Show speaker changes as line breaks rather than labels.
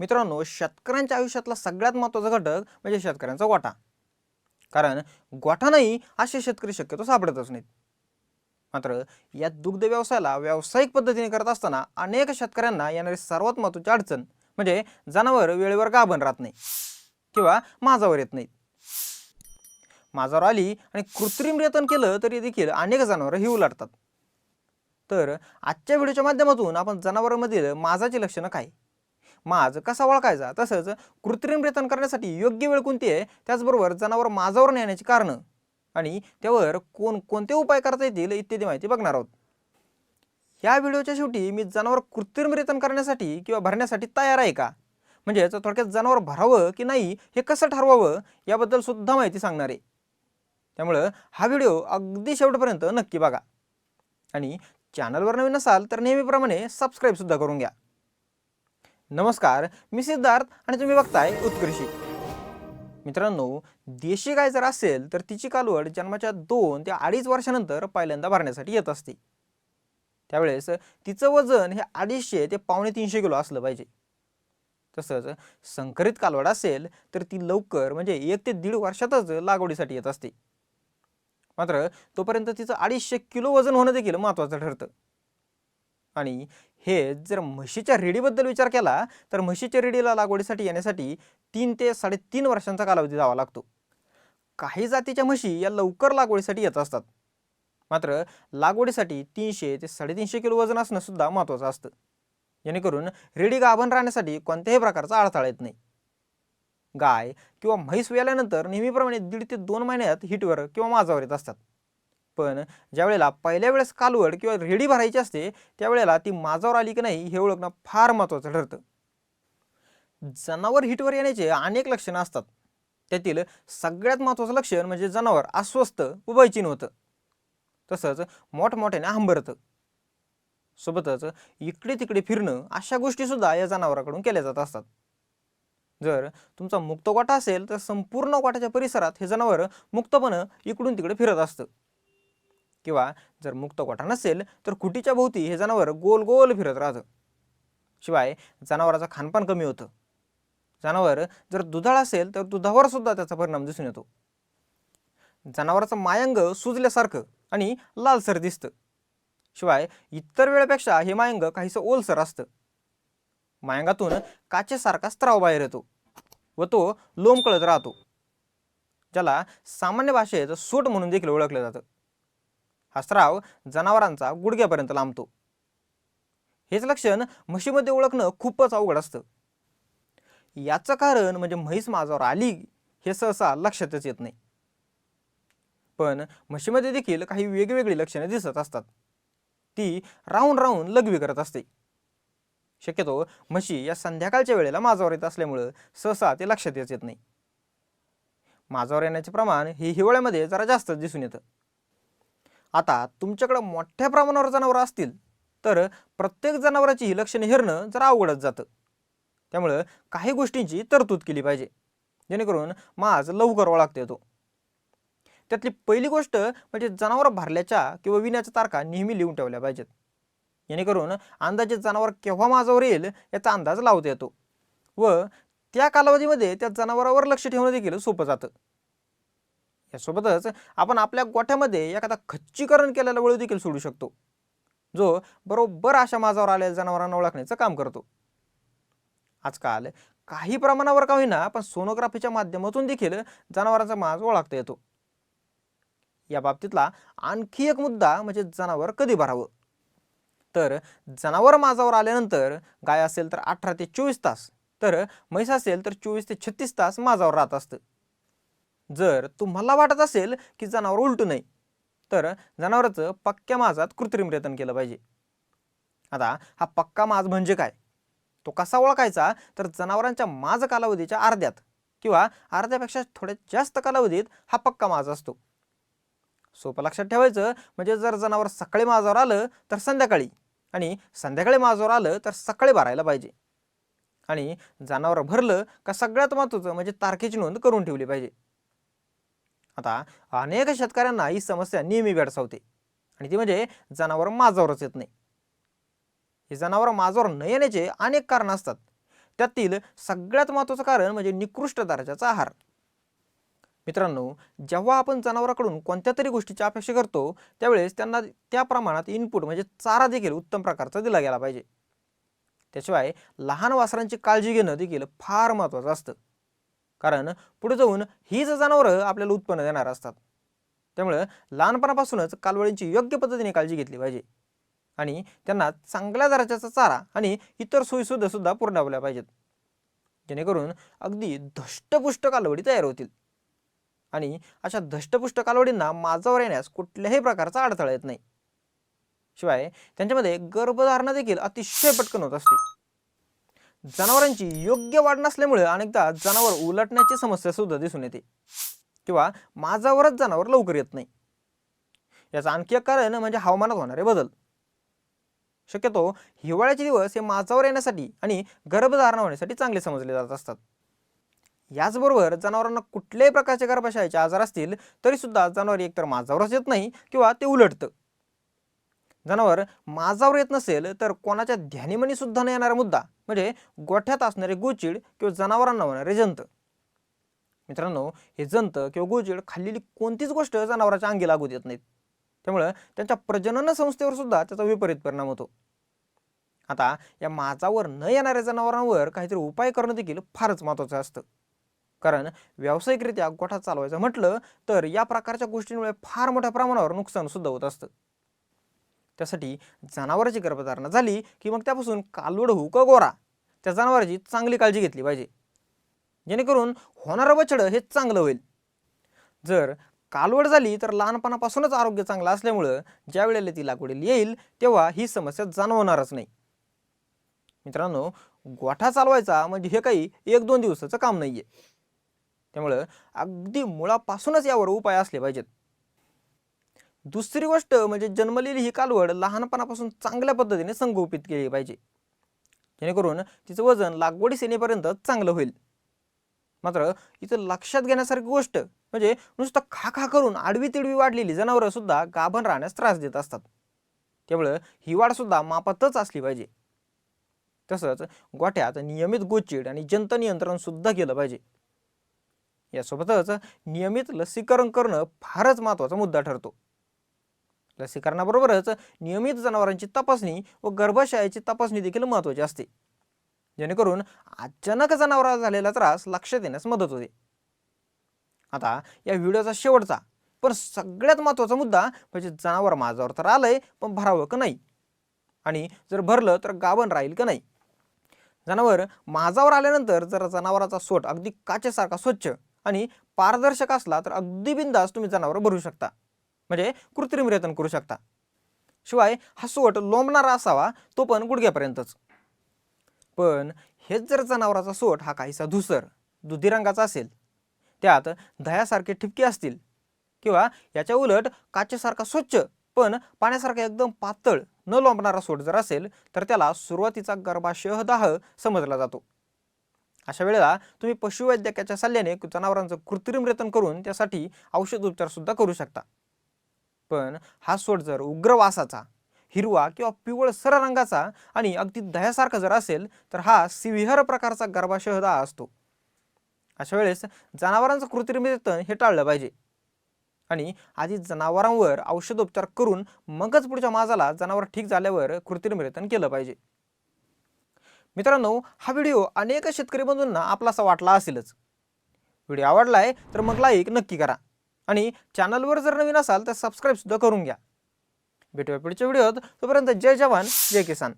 मित्रांनो शेतकऱ्यांच्या आयुष्यातला सगळ्यात महत्त्वाचा घटक म्हणजे शेतकऱ्यांचा गोठा. कारण गोठा नाही असे शेतकरी शक्यतो सापडतच नाहीत. मात्र या दुग्ध व्यवसायाला व्यावसायिक पद्धतीने करत असताना अनेक शेतकऱ्यांना येणारी सर्वात महत्त्वाची अडचण म्हणजे जनावर वेळेवर गाभण राहत नाही किंवा माझावर येत नाहीत. माझावर आली आणि कृत्रिम रेतन केलं तरी देखील अनेक जनावरं ही उलाटतात तर आजच्या व्हिडिओच्या माध्यमातून आपण जनावरांमधील माझाची लक्षणं काय? माज कसा ओळखायचा? तसंच कृत्रिम रेतन करण्यासाठी योग्य वेळ कोणती आहे? त्याचबरोबर जनावर माझावर नेण्याची कारणं. आणि त्यावर कोण कोणते उपाय करता येतील इत्यादी माहिती बघणार आहोत. या व्हिडिओच्या शेवटी मी जनावर कृत्रिम रेतन करण्यासाठी किंवा भरण्यासाठी तयार आहे का? म्हणजेच थोडक्यात जनावर भरावं की नाही हे कसं ठरवावं याबद्दल सुद्धा माहिती सांगणार आहे. त्यामुळं हा व्हिडिओ अगदी शेवटपर्यंत नक्की बघा. आणि चॅनलवर नवीन असाल तर नेहमीप्रमाणे सबस्क्राईबसुद्धा करून घ्या. नमस्कार मी सिद्धार्थ आणि तुम्ही बघताय उत्कृषी मित्रांनो देशी गाय जर असेल तर तिची कालवड जन्माच्या दोन ते अडीच वर्षानंतर पहिल्यांदा भरण्यासाठी येत असते. त्यावेळेस तिचं वजन हे अडीचशे ते पावणे तीनशे किलो असलं पाहिजे. तसंच संकरित कालवड असेल तर ती लवकर म्हणजे एक ते दीड वर्षातच लागवडीसाठी येत असते. मात्र तोपर्यंत तिचं अडीचशे किलो वजन होणं देखील महत्त्वाचं ठरतं. आणि हे जर म्हशीच्या रेडीबद्दल विचार केला तर म्हशीच्या रेडीला लागवडीसाठी येण्यासाठी तीन ते साडेतीन वर्षांचा कालावधी जावा लागतो. काही जातीच्या म्हशी या लवकर लागवडीसाठी येत असतात. मात्र लागवडीसाठी तीनशे ते साडेतीनशे किलो वजन असणं सुद्धा महत्त्वाचं असतं. जेणेकरून रेडी गाभण राहण्यासाठी कोणत्याही प्रकारचा अडथळा येत नाही. गाय किंवा म्हैस वेल्यानंतर नेहमीप्रमाणे दीड ते दोन महिन्यात हिटवर किंवा माझावर येत असतात. पण ज्या वेळेला पहिल्या वेळेस कालवड किंवा रेडी भरायची असते त्यावेळेला ती माझावर आली की नाही हे ओळखणं फार महत्त्वाचं ठरतं. जनावर हिटवर येण्याचे अनेक लक्षणं असतात. त्यातील सगळ्यात महत्त्वाचं लक्षण म्हणजे जनावर अस्वस्थ उभयचीन होतं. तसंच मोठमोठ्याने हंबरतं. सोबतच इकडे तिकडे फिरणं अशा गोष्टीसुद्धा या जनावराकडून केल्या जात असतात. जर तुमचा मुक्त गोठा असेल तर संपूर्ण गोठाच्या परिसरात हे जनावर मुक्तपणे इकडून तिकडे फिरत असतं. किंवा जर मुक्त गोठा नसेल तर खुटीच्या भोवती हे जनावर गोल गोल फिरत राहतं. शिवाय जनावराचं खानपान कमी होतं. जनावर जर दुधाळ असेल तर दुधावर सुद्धा त्याचा परिणाम दिसून येतो. जनावराचं मायंग सुजल्यासारखं आणि लालसर दिसतं. शिवाय इतर वेळेपेक्षा हे मायंग काहीसं ओलसर असतं. मायंगातून काचेसारखा स्त्राव बाहेर येतो व तो लोंबकळत राहतो ज्याला सामान्य भाषेत सूट म्हणून देखील ओळखलं जातं. हा स्राव जनावरांचा गुडघ्यापर्यंत लांबतो. हेच लक्षण म्हशीमध्ये ओळखणं खूपच अवघड असतं. याचं कारण म्हणजे म्हैस माझावर आली हे सहसा लक्षातच येत नाही. पण म्हशीमध्ये देखील काही वेगवेगळी लक्षणे दिसत असतात. ती राहून राहून लघवी करत असते. शक्यतो म्हशी या संध्याकाळच्या वेळेला माझावर येत असल्यामुळं सहसा ते लक्षात येत येत नाही. माझावर येण्याचे प्रमाण हे हिवाळ्यामध्ये जरा जास्तच दिसून येतं. आता तुमच्याकडं मोठ्या प्रमाणावर जनावरं असतील तर प्रत्येक जनावराची ही लक्षणे हेरणं जरा अवघडच जातं. त्यामुळं काही गोष्टींची तरतूद केली पाहिजे. जेणेकरून माज लवकर ओळखता येतो. त्यातली पहिली गोष्ट म्हणजे जनावर भरल्याच्या किंवा विण्याच्या तारखा नेहमी लिहून ठेवल्या पाहिजेत. जेणेकरून अंदाजे जनावर केव्हा माझावर येईल याचा अंदाज लावता येतो. व त्या कालावधीमध्ये त्या जनावरावर लक्ष ठेवणं देखील सोपं जातं. यासोबतच आपण आपल्या गोठ्यामध्ये एखादा खच्चीकरण केलेला वळू देखील सोडू शकतो. जो बरोबर अशा माझावर आलेल्या जनावरांना ओळखण्याचं काम करतो. आजकाल काही प्रमाणावर का होईना पण सोनोग्राफीच्या माध्यमातून देखील जनावरांचा माज ओळखता येतो. या बाबतीतला आणखी एक मुद्दा म्हणजे जनावर कधी भरावं? तर जनावर माझावर आल्यानंतर गाय असेल तर अठरा ते चोवीस तास तर म्हैस असेल तर चोवीस ते छत्तीस तास माझावर राहत असतं. जर तुम्हाला वाटत असेल की जनावर उलटू नये तर जनावराचं पक्क्या माझात कृत्रिम रेतन केलं पाहिजे. आता हा पक्का माज म्हणजे काय? तो कसा ओळखायचा? तर जनावरांच्या माज कालावधीच्या अर्ध्यात किंवा अर्ध्यापेक्षा थोड्या जास्त कालावधीत हा पक्का माज असतो. सोपं लक्षात ठेवायचं म्हणजे जर जनावर सकाळी माझावर आलं तर संध्याकाळी आणि संध्याकाळी माझावर आलं तर सकाळी भरायला पाहिजे. आणि जनावर भरलं का सगळ्यात महत्त्वाचं म्हणजे तारखेची नोंद करून ठेवली पाहिजे. आता अनेक शेतकऱ्यांना ही समस्या नेहमी भेडसावते. आणि ती म्हणजे जनावर माझावरच येत नाही. हे जनावर माझावर न येण्याचे अनेक कारण असतात. त्यातील सगळ्यात महत्त्वाचं कारण म्हणजे निकृष्ट दर्जाचा आहार. मित्रांनो जेव्हा आपण जनावराकडून कोणत्या तरी गोष्टीची अपेक्षा करतो त्यावेळेस त्यांना त्या प्रमाणात इनपुट म्हणजे चारा देखील उत्तम प्रकारचा दिला गेला पाहिजे. त्याशिवाय लहान वासरांची काळजी घेणं देखील फार महत्त्वाचं असतं. कारण पुढे जाऊन हीच जनावरं आपल्याला उत्पन्न देणार असतात. त्यामुळं लहानपणापासूनच कालवडींची योग्य पद्धतीने काळजी घेतली पाहिजे. आणि त्यांना चांगल्या दर्जाचा चारा आणि इतर सोयीसुद्धा सुद्धा पुरवल्या पाहिजेत. जेणेकरून अगदी धष्टपुष्ट कालवडी तयार होतील. आणि अशा धष्टपुष्ट कालवडींना माझावर येण्यास कुठल्याही प्रकारचा अडथळा येत नाही. शिवाय त्यांच्यामध्ये गर्भधारणा देखील अतिशय पटकन होत असते. जनावरांची योग्य वाढ नसल्यामुळे अनेकदा जनावर उलटण्याची समस्या सुद्धा दिसून येते. किंवा माझावरच जनावर लवकर येत नाही. याचं आणखी एक कारण म्हणजे हवामानात होणारे बदल. शक्यतो हिवाळ्याचे दिवस हे माझावर येण्यासाठी आणि गर्भधारणा होण्यासाठी चांगले समजले जात असतात. याचबरोबर जनावरांना कुठल्याही प्रकारचे गर्भाशयाचे आजार असतील तरीसुद्धा जनावर एकतर माझावरच येत नाही किंवा ते उलटतं. जनावर माझावर येत नसेल तर कोणाच्या ध्यानीमनी सुद्धा न येणारा मुद्दा. म्हणजे गोठ्यात असणारे गोचिड किंवा जनावरांना होणारे जंत. मित्रांनो हे जंत किंवा गोचिड खाल्लेली कोणतीच गोष्ट जनावराच्या अंगी लागू देत नाहीत. त्यामुळं त्यांच्या प्रजनन संस्थेवर सुद्धा त्याचा विपरीत परिणाम होतो. आता या माजावर न येणाऱ्या जनावरांवर काहीतरी उपाय करणं देखील फारच महत्त्वाचं असतं. कारण व्यावसायिकरित्या गोठा चालवायचं म्हटलं तर या प्रकारच्या गोष्टींमुळे फार मोठ्या प्रमाणावर नुकसान सुद्धा होत असतं. त्यासाठी जनावराची गर्भधारणा झाली की मग त्यापासून कालवड होऊ का गोरा. त्या जनावराची चांगली काळजी घेतली पाहिजे. जेणेकरून होणारं बछडं हे चांगलं होईल. जर कालवड झाली तर लहानपणापासूनच आरोग्य चांगलं असल्यामुळं ज्या वेळेला ती लागवडीला येईल तेव्हा ही समस्या जाणवणारच नाही. मित्रांनो गोठा चालवायचा म्हणजे हे काही एक दोन दिवसाचं काम नाही आहे त्यामुळं अगदी मुळापासूनच यावर उपाय असले पाहिजेत. दुसरी गोष्ट म्हणजे जन्मलेली ही कालवड लहानपणापासून चांगल्या पद्धतीने संगोपित केली पाहिजे. जेणेकरून तिचं वजन लागवडी सेनेपर्यंत चांगलं होईल. मात्र इथं लक्षात घेण्यासारखी गोष्ट म्हणजे नुसतं खा खा करून आडवी तिडवी वाढलेली जनावरं सुद्धा गाभण राहण्यास त्रास देत असतात. त्यामुळं ही वाढ सुद्धा मापातच असली पाहिजे. तसंच गोठ्यात नियमित गोचिड आणि जंत नियंत्रण सुद्धा केलं पाहिजे. यासोबतच नियमित लसीकरण करणं फारच महत्त्वाचा मुद्दा ठरतो. लसीकरणाबरोबरच नियमित जनावरांची तपासणी व गर्भाशयाची तपासणी देखील महत्त्वाची असते. जेणेकरून अचानक जनावराला झालेला त्रास लक्षात येण्यास मदत होते. आता या व्हिडिओचा शेवटचा पण सगळ्यात महत्त्वाचा मुद्दा म्हणजे जनावर माझावर तर आलंय पण भरावं का नाही? आणि जर भरलं तर गाभण राहील का नाही? जनावर माझावर आल्यानंतर जर जनावराचा सोट अगदी काचेसारखा स्वच्छ आणि पारदर्शक असला तर अगदी बिंदास तुम्ही जनावर भरू शकता. म्हणजे कृत्रिम रेतन करू शकता. शिवाय हा सोट लोंबणारा असावा तो पण गुडघ्यापर्यंतच. पण हेच जर जनावराचा सोट हा काहीसा धुसर दुधी रंगाचा असेल त्यात दह्यासारखे ठिपके असतील किंवा याच्या उलट काचेसारखा स्वच्छ पण पाण्यासारखा एकदम पातळ न लोंबणारा सोट जर असेल तर त्याला सुरुवातीचा गर्भाशय दाह समजला जातो. अशा वेळेला तुम्ही पशुवैद्यकाच्या सल्ल्याने जनावरांचं कृत्रिम रेतन करून त्यासाठी औषध उपचारसुद्धा करू शकता. पण हा सोड जर उग्र वासाचा हिरवा किंवा पिवळसर रंगाचा आणि अगदी दह्यासारखा जर असेल तर हा सिविहर प्रकारचा गर्भाशयदा असतो. अशा वेळेस जनावरांचं कृत्रिम हे टाळलं पाहिजे. आणि आधी जनावरांवर औषधोपचार करून मगच पुढच्या माझाला जनावर ठीक झाल्यावर कृत्रिम रेतन केलं पाहिजे. मित्रांनो हा व्हिडिओ अनेक शेतकरी बंधूंना आपलासा वाटला असेलच. व्हिडिओ आवडलाय तर मग लाईक नक्की करा. आणि चॅनलवर जर नवीन असाल तर सबस्क्राईबसुद्धा करून घ्या. भेटूया पुढच्या व्हिडिओत. तोपर्यंत जय जवान जय किसान.